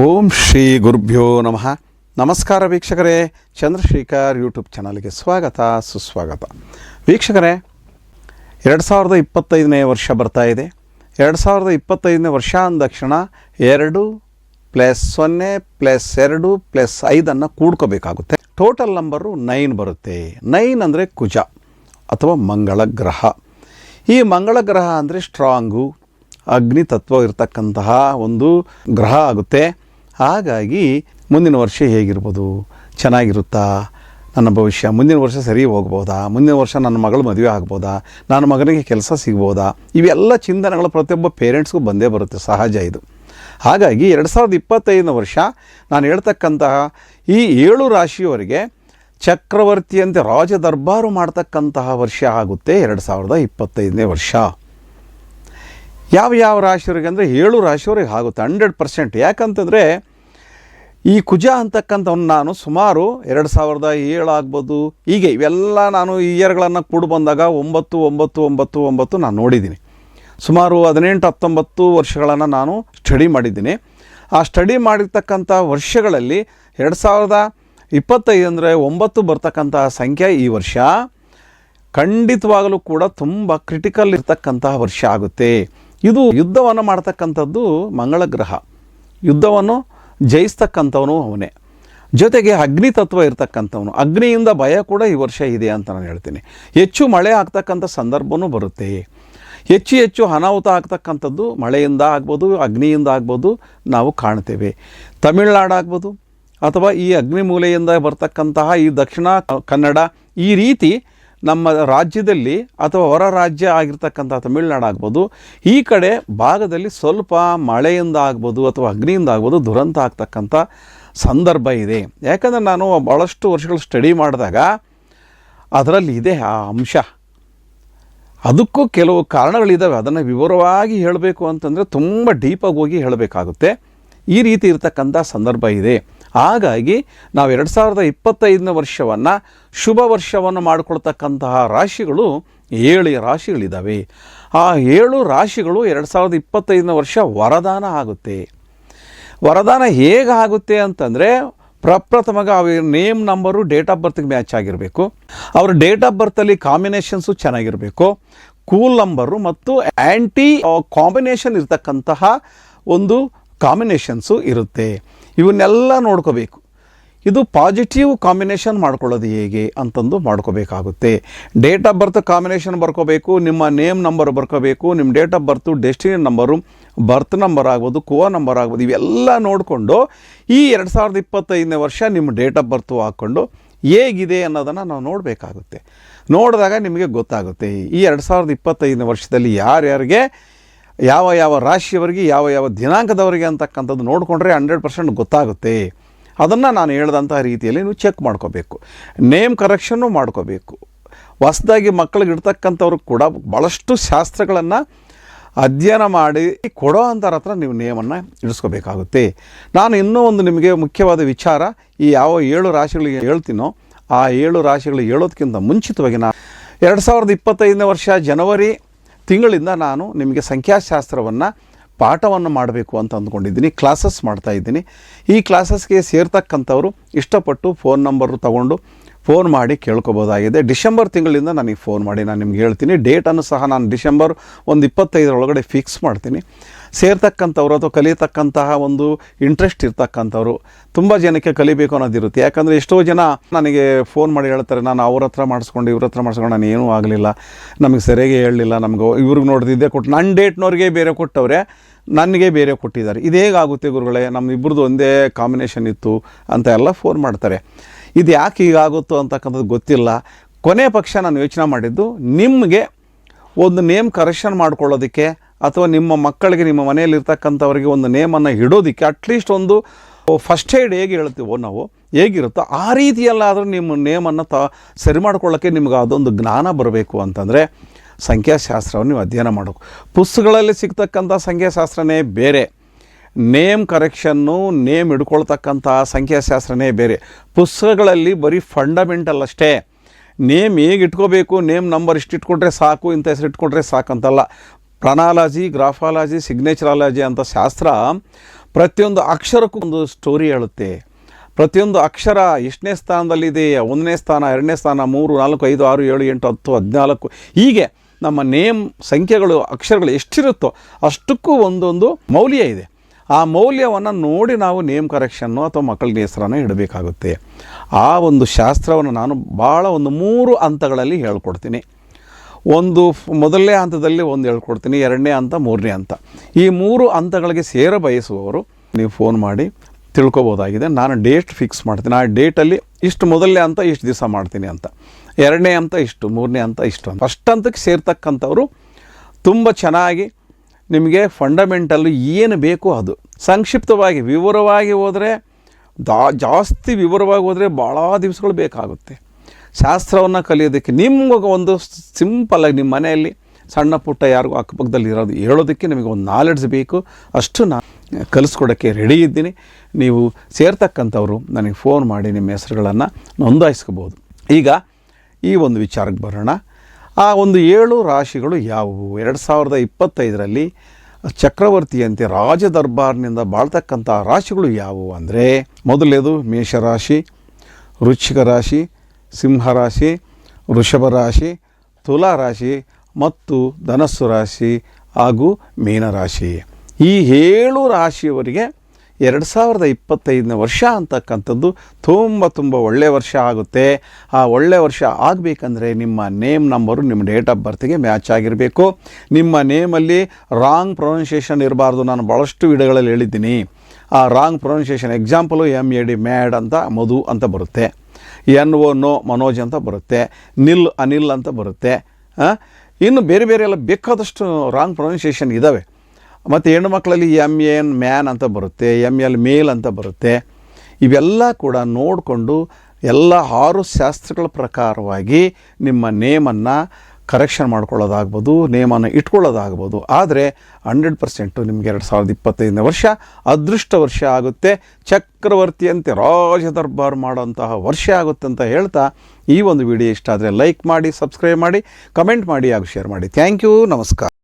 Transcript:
ಓಂ ಶ್ರೀ ಗುರುಭ್ಯೋ ನಮಃ. ನಮಸ್ಕಾರ ವೀಕ್ಷಕರೇ. ಚಂದ್ರಶೇಖರ್ ಯೂಟ್ಯೂಬ್ ಚಾನಲ್ಗೆ ಸ್ವಾಗತ, ಸುಸ್ವಾಗತ. ವೀಕ್ಷಕರೇ, ಎರಡು ಸಾವಿರದ ಇಪ್ಪತ್ತೈದನೇ ವರ್ಷ ಬರ್ತಾ ಇದೆ. ಎರಡು ಸಾವಿರದ ಇಪ್ಪತ್ತೈದನೇ ವರ್ಷ ಅಂದ ತಕ್ಷಣ ಎರಡು ಪ್ಲಸ್ ಸೊನ್ನೆ ಪ್ಲಸ್ ಎರಡು ಪ್ಲಸ್ ಐದನ್ನು ಕೂಡ್ಕೋಬೇಕಾಗುತ್ತೆ. ಟೋಟಲ್ ನಂಬರು ನೈನ್ ಬರುತ್ತೆ. ನೈನ್ ಅಂದರೆ ಕುಜ ಅಥವಾ ಮಂಗಳ ಗ್ರಹ. ಈ ಮಂಗಳ ಗ್ರಹ ಅಂದರೆ ಸ್ಟ್ರಾಂಗು, ಅಗ್ನಿ ತತ್ವ ಇರತಕ್ಕಂತಹ ಒಂದು ಗ್ರಹ ಆಗುತ್ತೆ. ಹಾಗಾಗಿ ಮುಂದಿನ ವರ್ಷ ಹೇಗಿರ್ಬೋದು? ಚೆನ್ನಾಗಿರುತ್ತಾ? ನನ್ನ ಭವಿಷ್ಯ ಮುಂದಿನ ವರ್ಷ ಸರಿ ಹೋಗ್ಬೋದಾ? ಮುಂದಿನ ವರ್ಷ ನನ್ನ ಮಗಳು ಮದುವೆ ಆಗ್ಬೋದಾ? ನನ್ನ ಮಗನಿಗೆ ಕೆಲಸ ಸಿಗ್ಬೋದಾ? ಇವೆಲ್ಲ ಚಿಂತನೆಗಳು ಪ್ರತಿಯೊಬ್ಬ ಪೇರೆಂಟ್ಸ್ಗೂ ಬಂದೇ ಬರುತ್ತೆ. ಸಹಜ ಇದು. ಹಾಗಾಗಿ ಎರಡು ಸಾವಿರದ ಇಪ್ಪತ್ತೈದನೇ ವರ್ಷ ನಾನು ಹೇಳ್ತಕ್ಕಂತಹ ಈ ಏಳು ರಾಶಿಯವರಿಗೆ ಚಕ್ರವರ್ತಿಯಂತೆ ರಾಜ ದರ್ಬಾರು ಮಾಡ್ತಕ್ಕಂತಹ ವರ್ಷ ಆಗುತ್ತೆ ಎರಡು ಸಾವಿರದ ಇಪ್ಪತ್ತೈದನೇ ವರ್ಷ. ಯಾವ ಯಾವ ರಾಶಿಯವರಿಗೆ ಅಂದರೆ ಏಳು ರಾಶಿಯವರಿಗೆ ಆಗುತ್ತೆ. Hundred percent. ಯಾಕಂತಂದರೆ ಈ ಕುಜ ಅಂತಕ್ಕಂಥವ್ನು ನಾನು ಸುಮಾರು ಎರಡು ಸಾವಿರದ ಏಳು ಆಗ್ಬೋದು, ಹೀಗೆ ಇವೆಲ್ಲ ನಾನು ಇಯರ್ಗಳನ್ನು ಕೂಡಿ ಬಂದಾಗ ಒಂಬತ್ತು ಒಂಬತ್ತು ಒಂಬತ್ತು ಒಂಬತ್ತು ನಾನು ನೋಡಿದ್ದೀನಿ. ಸುಮಾರು ಹದಿನೆಂಟು, ಹತ್ತೊಂಬತ್ತು ವರ್ಷಗಳನ್ನು ನಾನು ಸ್ಟಡಿ ಮಾಡಿದ್ದೀನಿ. ಆ ಸ್ಟಡಿ ಮಾಡಿರ್ತಕ್ಕಂಥ ವರ್ಷಗಳಲ್ಲಿ ಎರಡು ಸಾವಿರದ ಇಪ್ಪತ್ತೈದು ಅಂದರೆ ಒಂಬತ್ತು ಬರ್ತಕ್ಕಂಥ ಸಂಖ್ಯೆ ಈ ವರ್ಷ. ಖಂಡಿತವಾಗಲೂ ಕೂಡ ತುಂಬ ಕ್ರಿಟಿಕಲ್ ಇರ್ತಕ್ಕಂತಹ ವರ್ಷ ಆಗುತ್ತೆ. ಇದು ಯುದ್ಧವನ್ನು ಮಾಡ್ತಕ್ಕಂಥದ್ದು ಮಂಗಳ ಗ್ರಹ ಯುದ್ಧವನ್ನು ಜಯಿಸ್ತಕ್ಕಂಥವನು ಅವನೇ. ಜೊತೆಗೆ ಅಗ್ನಿ ತತ್ವ ಇರತಕ್ಕಂಥವನು. ಅಗ್ನಿಯಿಂದ ಭಯ ಕೂಡ ಈ ವರ್ಷ ಇದೆ ಅಂತ ನಾನು ಹೇಳ್ತೀನಿ. ಹೆಚ್ಚು ಮಳೆ ಆಗ್ತಕ್ಕಂಥ ಸಂದರ್ಭವೂ ಬರುತ್ತೆ. ಹೆಚ್ಚು ಹೆಚ್ಚು ಅನಾಹುತ ಆಗ್ತಕ್ಕಂಥದ್ದು ಮಳೆಯಿಂದ ಆಗ್ಬೋದು, ಅಗ್ನಿಯಿಂದ ಆಗ್ಬೋದು ನಾವು ಕಾಣ್ತೇವೆ. ತಮಿಳ್ನಾಡು ಆಗ್ಬೋದು, ಅಥವಾ ಈ ಅಗ್ನಿಮೂಲೆಯಿಂದ ಬರ್ತಕ್ಕಂತಹ ಈ ದಕ್ಷಿಣ ಕನ್ನಡ ಈ ರೀತಿ ನಮ್ಮ ರಾಜ್ಯದಲ್ಲಿ ಅಥವಾ ಹೊರ ರಾಜ್ಯ ಆಗಿರ್ತಕ್ಕಂಥ ತಮಿಳ್ನಾಡು ಆಗ್ಬೋದು, ಈ ಕಡೆ ಭಾಗದಲ್ಲಿ ಸ್ವಲ್ಪ ಮಳೆಯಿಂದ ಆಗ್ಬೋದು ಅಥವಾ ಅಗ್ನಿಯಿಂದ ಆಗ್ಬೋದು ದುರಂತ ಆಗ್ತಕ್ಕಂಥ ಸಂದರ್ಭ ಇದೆ. ಯಾಕಂದರೆ ನಾನು ಭಾಳಷ್ಟು ವರ್ಷಗಳು ಸ್ಟಡಿ ಮಾಡಿದಾಗ ಅದರಲ್ಲಿ ಇದೆ ಆ ಅಂಶ. ಅದಕ್ಕೂ ಕೆಲವು ಕಾರಣಗಳಿದ್ದಾವೆ ಅದನ್ನು ವಿವರವಾಗಿ ಹೇಳಬೇಕು ಅಂತಂದರೆ ತುಂಬ ಡೀಪಾಗಿ ಹೋಗಿ ಹೇಳಬೇಕಾಗುತ್ತೆ. ಈ ರೀತಿ ಇರತಕ್ಕಂಥ ಸಂದರ್ಭ ಇದೆ. ಹಾಗಾಗಿ ನಾವು ಎರಡು ಸಾವಿರದ ಇಪ್ಪತ್ತೈದನೇ ವರ್ಷವನ್ನು ಶುಭ ವರ್ಷವನ್ನು ಮಾಡಿಕೊಳ್ತಕ್ಕಂತಹ ರಾಶಿಗಳು ಏಳು ರಾಶಿಗಳಿದ್ದಾವೆ ಆ ಏಳು ರಾಶಿಗಳು ಎರಡು ಸಾವಿರದ ಇಪ್ಪತ್ತೈದನೇ ವರ್ಷ ವರದಾನ ಆಗುತ್ತೆ. ವರದಾನ ಹೇಗೆ ಆಗುತ್ತೆ ಅಂತಂದರೆ ಪ್ರಪ್ರಥಮಗ ಅವ್ರ ನೇಮ್, ನಂಬರು, ಡೇಟ್ ಆಫ್ ಬರ್ತ್ಗೆ ಮ್ಯಾಚ್ ಆಗಿರಬೇಕು. ಅವ್ರ ಡೇಟ್ ಆಫ್ ಬರ್ತಲ್ಲಿ ಕಾಂಬಿನೇಷನ್ಸು ಚೆನ್ನಾಗಿರಬೇಕು. ಕೂಲ್ ನಂಬರು ಮತ್ತು ಆ್ಯಂಟಿ ಕಾಂಬಿನೇಷನ್ ಇರತಕ್ಕಂತಹ ಒಂದು ಕಾಂಬಿನೇಷನ್ಸು ಇರುತ್ತೆ. ಇವನ್ನೆಲ್ಲ ನೋಡ್ಕೋಬೇಕು. ಇದು ಪಾಸಿಟಿವ್ ಕಾಂಬಿನೇಷನ್ ಮಾಡ್ಕೊಳ್ಳೋದು ಹೇಗೆ ಅಂತಂದು ಮಾಡ್ಕೋಬೇಕಾಗುತ್ತೆ. ಡೇಟ್ ಆಫ್ ಬರ್ತ್ ಕಾಂಬಿನೇಷನ್ ಬರ್ಕೋಬೇಕು, ನಿಮ್ಮ ನೇಮ್ ನಂಬರ್ ಬರ್ಕೋಬೇಕು, ನಿಮ್ಮ date of birth, destiny number, birth number ಆಗ್ಬೋದು ಕೋವಾ ನಂಬರ್ ಆಗ್ಬೋದು, ಇವೆಲ್ಲ ನೋಡಿಕೊಂಡು ಈ ಎರಡು ಸಾವಿರದ ಇಪ್ಪತ್ತೈದನೇ ವರ್ಷ ನಿಮ್ಮ ಡೇಟ್ ಆಫ್ ಬರ್ತು ಹಾಕ್ಕೊಂಡು ಹೇಗಿದೆ ಅನ್ನೋದನ್ನು ನಾವು ನೋಡಬೇಕಾಗುತ್ತೆ. ನೋಡಿದಾಗ ನಿಮಗೆ ಗೊತ್ತಾಗುತ್ತೆ. ಈ ಎರಡು ಸಾವಿರದ ಇಪ್ಪತ್ತೈದನೇ ವರ್ಷದಲ್ಲಿ ಯಾರ್ಯಾರಿಗೆ ಯಾವ ಯಾವ ರಾಶಿಯವರಿಗೆ, ಯಾವ ಯಾವ ದಿನಾಂಕದವರಿಗೆ ಅಂತಕ್ಕಂಥದ್ದು ನೋಡಿಕೊಂಡ್ರೆ ಹಂಡ್ರೆಡ್ ಪರ್ಸೆಂಟ್ ಗೊತ್ತಾಗುತ್ತೆ. ಅದನ್ನು ನಾನು ಹೇಳಿದಂತಹ ರೀತಿಯಲ್ಲಿ ನೀವು ಚೆಕ್ ಮಾಡ್ಕೋಬೇಕು. ನೇಮ್ ಕರೆಕ್ಷನ್ನು ಮಾಡ್ಕೋಬೇಕು. ಹೊಸ್ದಾಗಿ ಮಕ್ಕಳಿಗೆ ಇಡ್ತಕ್ಕಂಥವ್ರು ಕೂಡ ಭಾಳಷ್ಟು ಶಾಸ್ತ್ರಗಳನ್ನು ಅಧ್ಯಯನ ಮಾಡಿ ಕೊಡೋ ಅಂಥವ್ರ ಹತ್ರ ನೀವು ನೇಮನ್ನು ಇಡಿಸ್ಕೋಬೇಕಾಗುತ್ತೆ. ನಾನು ಇನ್ನೂ ಒಂದು ನಿಮಗೆ ಮುಖ್ಯವಾದ ವಿಚಾರ, ಈ ಯಾವ ಏಳು ರಾಶಿಗಳಿಗೆ ಹೇಳ್ತೀನೋ, ಆ ಏಳು ರಾಶಿಗಳು ಹೇಳೋದಕ್ಕಿಂತ ಮುಂಚಿತವಾಗಿ ನಾನು ಎರಡು ಸಾವಿರದ ಇಪ್ಪತ್ತೈದನೇ ವರ್ಷ ಜನವರಿ ತಿಂಗಳಿಂದ ನಾನು ನಿಮಗೆ ಸಂಖ್ಯಾಶಾಸ್ತ್ರವನ್ನು, ಪಾಠವನ್ನು ಮಾಡಬೇಕು ಅಂತ ಅಂದ್ಕೊಂಡಿದ್ದೀನಿ, ಕ್ಲಾಸಸ್ ಮಾಡ್ತಾ ಇದ್ದೀನಿ. ಈ ಕ್ಲಾಸಸ್ಗೆ ಸೇರ್ತಕ್ಕಂಥವ್ರು ಇಷ್ಟಪಟ್ಟು ಫೋನ್ ನಂಬರು ತಗೊಂಡು ಫೋನ್ ಮಾಡಿ ಕೇಳ್ಕೊಬೋದಾಗಿದೆ. ಡಿಸೆಂಬರ್ ತಿಂಗಳಿಂದ ನನಗೆ ಫೋನ್ ಮಾಡಿ ನಾನು ನಿಮ್ಗೆ ಹೇಳ್ತೀನಿ. ಡೇಟನ್ನು ಸಹ ನಾನು ಡಿಸೆಂಬರ್ ಒಂದು ಇಪ್ಪತ್ತೈದರೊಳಗಡೆ ಫಿಕ್ಸ್ ಮಾಡ್ತೀನಿ. ಸೇರ್ತಕ್ಕಂಥವ್ರು ಅಥವಾ ಕಲಿಯತಕ್ಕಂತಹ ಒಂದು ಇಂಟ್ರೆಸ್ಟ್ ಇರ್ತಕ್ಕಂಥವ್ರು ತುಂಬ ಜನಕ್ಕೆ ಕಲಿಬೇಕು ಅನ್ನೋದಿರುತ್ತೆ. ಯಾಕಂದರೆ ಎಷ್ಟೋ ಜನ ನನಗೆ ಫೋನ್ ಮಾಡಿ ಹೇಳ್ತಾರೆ, ನಾನು ಅವ್ರ ಹತ್ರ ಮಾಡಿಸ್ಕೊಂಡು ಇವ್ರ ಹತ್ರ ಮಾಡಿಸ್ಕೊಂಡು ನಾನು ಏನೂ ಆಗಲಿಲ್ಲ. ನಮಗೆ ಸರಿಯಾಗಿ ಹೇಳಲಿಲ್ಲ. ನಮಗೆ ಇವ್ರಿಗೆ ನೋಡ್ದಿದ್ದೆ ಕೊಟ್ಟು ನನ್ನ ಡೇಟ್ನವ್ರಿಗೆ ಬೇರೆ ಕೊಟ್ಟವ್ರೆ ನನಗೆ ಬೇರೆ ಕೊಟ್ಟಿದ್ದಾರೆ. ಇದು ಹೇಗಾಗುತ್ತೆ ಗುರುಗಳೇ ನಮ್ಮ ಇಬ್ಬರದ್ದು ಒಂದೇ ಕಾಂಬಿನೇಷನ್ ಇತ್ತು ಅಂತ ಎಲ್ಲ ಫೋನ್ ಮಾಡ್ತಾರೆ. ಇದು ಯಾಕೆ ಹೀಗಾಗುತ್ತೋ ಅಂತಕ್ಕಂಥದ್ದು ಗೊತ್ತಿಲ್ಲ. ಕೊನೆ ಪಕ್ಷ ನಾನು ಯೋಚನೆ ಮಾಡಿದ್ದು, ನಿಮಗೆ ಒಂದು ನೇಮ್ ಕರೆಕ್ಷನ್ ಮಾಡ್ಕೊಳ್ಳೋದಕ್ಕೆ ಅಥವಾ ನಿಮ್ಮ ಮಕ್ಕಳಿಗೆ ನಿಮ್ಮ ಮನೆಯಲ್ಲಿರ್ತಕ್ಕಂಥವರಿಗೆ ಒಂದು ನೇಮನ್ನು ಇಡೋದಕ್ಕೆ ಅಟ್ಲೀಸ್ಟ್ ಒಂದು ಫಸ್ಟ್ ಏಡ್ ಹೇಗೆ ಹೇಳ್ತೀವೋ ನಾವು, ಹೇಗಿರುತ್ತೋ ಆ ರೀತಿಯಲ್ಲಾದರೂ ನಿಮ್ಮ ನೇಮನ್ನು ತ, ಸರಿ ಮಾಡ್ಕೊಳ್ಳೋಕ್ಕೆ ನಿಮ್ಗೆ ಅದೊಂದು ಜ್ಞಾನ ಬರಬೇಕು ಅಂತಂದರೆ ಸಂಖ್ಯಾಶಾಸ್ತ್ರವನ್ನು ನೀವು ಅಧ್ಯಯನ ಮಾಡಬೇಕು. ಪುಸ್ತಕಗಳಲ್ಲಿ ಸಿಗ್ತಕ್ಕಂಥ ಸಂಖ್ಯಾಶಾಸ್ತ್ರನೇ ಬೇರೆ. ನೇಮ್ ಕರೆಕ್ಷನ್ನು ನೇಮ್ ಹಿಡ್ಕೊಳ್ತಕ್ಕಂಥ ಸಂಖ್ಯಾಶಾಸ್ತ್ರನೇ ಬೇರೆ. ಪುಸ್ತಕಗಳಲ್ಲಿ ಬರೀ ಫಂಡಮೆಂಟಲ್ ಅಷ್ಟೇ ನೇಮ್ ಹೇಗೆ ಇಟ್ಕೋಬೇಕು, ನೇಮ್ ನಂಬರ್ ಇಷ್ಟು ಇಟ್ಕೊಂಡ್ರೆ ಸಾಕು, ಇಂಥ ಹೆಸರು ಇಟ್ಕೊಂಡ್ರೆ ಸಾಕಂತಲ್ಲ. ಪ್ರನಾಲಜಿ ಗ್ರಾಫಾಲಜಿ ಸಿಗ್ನೇಚರಾಲಜಿ ಅಂತ ಶಾಸ್ತ್ರ ಪ್ರತಿಯೊಂದು ಅಕ್ಷರಕ್ಕೂ ಒಂದು ಸ್ಟೋರಿ ಹೇಳುತ್ತೆ. ಪ್ರತಿಯೊಂದು ಅಕ್ಷರ ಎಷ್ಟನೇ ಸ್ಥಾನದಲ್ಲಿದೆ, ಒಂದನೇ ಸ್ಥಾನ, ಎರಡನೇ ಸ್ಥಾನ, ಮೂರು, ನಾಲ್ಕು, ಐದು, ಆರು, ಏಳು, ಎಂಟು, ಹತ್ತು, ಹದಿನಾಲ್ಕು. ಹೀಗೆ ನಮ್ಮ ನೇಮ್ ಸಂಖ್ಯೆಗಳು, ಅಕ್ಷರಗಳು ಎಷ್ಟಿರುತ್ತೋ ಅಷ್ಟಕ್ಕೂ ಒಂದೊಂದು ಮೌಲ್ಯ ಇದೆ. ಆ ಮೌಲ್ಯವನ್ನು ನೋಡಿ ನಾವು ನೇಮ್ ಕರೆಕ್ಷನ್ನು ಅಥವಾ ಮಕ್ಕಳಿಗೆ ಹೆಸರನ್ನು ಇಡಬೇಕಾಗುತ್ತೆ. ಆ ಒಂದು ಶಾಸ್ತ್ರವನ್ನು ನಾನು ಭಾಳ ಒಂದು ಮೂರು ಹಂತಗಳಲ್ಲಿ ಹೇಳ್ಕೊಡ್ತೀನಿ. ಒಂದು ಮೊದಲನೇ ಹಂತದಲ್ಲಿ ಒಂದು ಹೇಳ್ಕೊಡ್ತೀನಿ, ಎರಡನೇ ಹಂತ, ಮೂರನೇ ಹಂತ. ಈ ಮೂರು ಹಂತಗಳಿಗೆ ಸೇರ ಬಯಸುವವರು ನೀವು ಫೋನ್ ಮಾಡಿ ತಿಳ್ಕೊಬೋದಾಗಿದೆ. ನಾನು ಡೇಟ್ ಫಿಕ್ಸ್ ಮಾಡ್ತೀನಿ. ಆ ಡೇಟಲ್ಲಿ ಇಷ್ಟು ಮೊದಲನೇ ಹಂತ, ಇಷ್ಟು ದಿವಸ ಮಾಡ್ತೀನಿ ಅಂತ. ಎರಡನೇ ಹಂತ ಇಷ್ಟು, ಮೂರನೇ ಹಂತ ಇಷ್ಟು ಅಂತ. ಫಸ್ಟ್ ಹಂತಕ್ಕೆ ಸೇರ್ತಕ್ಕಂಥವ್ರು ತುಂಬ ಚೆನ್ನಾಗಿ ನಿಮಗೆ ಫಂಡಮೆಂಟಲ್ಲು ಏನು ಬೇಕೋ ಅದು. ಸಂಕ್ಷಿಪ್ತವಾಗಿ ವಿವರವಾಗಿ ಹೋದರೆ, ದಾ, ಜಾಸ್ತಿ ವಿವರವಾಗಿ ಹೋದರೆ ಭಾಳ ದಿವಸಗಳು ಬೇಕಾಗುತ್ತೆ. ಶಾಸ್ತ್ರವನ್ನು ಕಲಿಯೋದಕ್ಕೆ ನಿಮ್ಗೆ ಒಂದು ಸಿಂಪಲ್ಲಾಗಿ ನಿಮ್ಮ ಮನೆಯಲ್ಲಿ ಸಣ್ಣ ಪುಟ್ಟ ಯಾರಿಗೂ ಅಕ್ಕಪಕ್ಕದಲ್ಲಿ ಇರೋದು ಹೇಳೋದಕ್ಕೆ ನಿಮಗೆ ಒಂದು ನಾಲೆಡ್ಜ್ ಬೇಕು. ಅಷ್ಟು ನಾನು ಕಲಿಸ್ಕೊಡೋಕ್ಕೆ ರೆಡಿ ಇದ್ದೀನಿ. ನೀವು ಸೇರ್ತಕ್ಕಂಥವ್ರು ನನಗೆ ಫೋನ್ ಮಾಡಿ ನಿಮ್ಮ ಹೆಸರುಗಳನ್ನು ನೋಂದಾಯಿಸ್ಕೋಬೋದು. ಈಗ ಈ ಒಂದು ವಿಚಾರಕ್ಕೆ ಬರೋಣ. ಆ ಒಂದು ಏಳು ರಾಶಿಗಳು ಯಾವುವು? ಎರಡು ಸಾವಿರದ ಇಪ್ಪತ್ತೈದರಲ್ಲಿ ಚಕ್ರವರ್ತಿಯಂತೆ ರಾಜ ದರ್ಬಾರ್ನಿಂದ ಬಾಳ್ತಕ್ಕಂಥ ರಾಶಿಗಳು ಯಾವುವು ಅಂದರೆ ಮೊದಲನೇದು ಮೇಷರಾಶಿ, ವೃಶ್ಚಿಕ ರಾಶಿ ಸಿಂಹರಾಶಿ ವೃಷಭ ರಾಶಿ, ತುಲಾ ರಾಶಿ ಮತ್ತು ಧನಸ್ಸು ರಾಶಿ ಹಾಗೂ ಮೀನರಾಶಿ ಈ ಏಳು ರಾಶಿಯವರಿಗೆ ಎರಡು ಸಾವಿರದ ಇಪ್ಪತ್ತೈದನೇ ವರ್ಷ ಅಂತಕ್ಕಂಥದ್ದು ತುಂಬ ತುಂಬ ಒಳ್ಳೆಯ ವರ್ಷ ಆಗುತ್ತೆ. ಆ ಒಳ್ಳೆಯ ವರ್ಷ ಆಗಬೇಕಂದ್ರೆ ನಿಮ್ಮ ನೇಮ್ ನಂಬರು ನಿಮ್ಮ ಡೇಟ್ ಆಫ್ ಬರ್ತ್ಗೆ ಮ್ಯಾಚ್ ಆಗಿರಬೇಕು. ನಿಮ್ಮ ನೇಮಲ್ಲಿ ರಾಂಗ್ ಪ್ರೊನೌನ್ಸಿಯೇಷನ್ ಇರಬಾರ್ದು. ನಾನು ಭಾಳಷ್ಟು ವಿಡಿಯೋಗಳಲ್ಲಿ ಹೇಳಿದ್ದೀನಿ. ಆ wrong pronunciation example M A D mad ಅಂತ ಮಧು ಅಂತ ಬರುತ್ತೆ. ಎನ್ ಒ ನೋ ಮನೋಜ್ ಅಂತ ಬರುತ್ತೆ. ನಿಲ್ ಅನಿಲ್ ಅಂತ ಬರುತ್ತೆ. ಇನ್ನು ಬೇರೆ ಬೇರೆ ಎಲ್ಲ ಬೇಕಾದಷ್ಟು ರಾಂಗ್ ಪ್ರೊನೌನ್ಸಿಯೇಷನ್ ಇದ್ದಾವೆ ಮತ್ತು ಹೆಣ್ಣು ಮಕ್ಕಳಲ್ಲಿ ಎಂ ಎನ್ ಮ್ಯಾನ್ ಅಂತ ಬರುತ್ತೆ, ಎಂ ಎಲ್ ಮೇಲ್ ಅಂತ ಬರುತ್ತೆ. ಇವೆಲ್ಲ ಕೂಡ ನೋಡಿಕೊಂಡು ಎಲ್ಲ ಆರು ಶಾಸ್ತ್ರಗಳ ಪ್ರಕಾರವಾಗಿ ನಿಮ್ಮ ನೇಮನ್ನು ಕರೆಕ್ಷನ್ ಮಾಡ್ಕೊಳ್ಳೋದಾಗ್ಬೋದು, ನೇಮನ್ನು ಇಟ್ಕೊಳ್ಳೋದಾಗ್ಬೋದು. ಆದರೆ ಹಂಡ್ರೆಡ್ ಪರ್ಸೆಂಟು ನಿಮಗೆ ಎರಡು ಸಾವಿರದ ಇಪ್ಪತ್ತೈದನೇ ವರ್ಷ ಅದೃಷ್ಟ ವರ್ಷ ಆಗುತ್ತೆ. ಚಕ್ರವರ್ತಿಯಂತೆ ರಾಜ ದರ್ಬಾರ್ ಮಾಡೋಂತಹ ವರ್ಷ ಆಗುತ್ತೆ ಅಂತ ಹೇಳ್ತಾ ಈ ಒಂದು ವಿಡಿಯೋ ಇಷ್ಟ ಆದರೆ ಲೈಕ್ ಮಾಡಿ ಸಬ್ಸ್ಕ್ರೈಬ್ ಮಾಡಿ ಕಮೆಂಟ್ ಮಾಡಿ ಹಾಗೂ ಶೇರ್ ಮಾಡಿ. ಥ್ಯಾಂಕ್ ಯು ನಮಸ್ಕಾರ.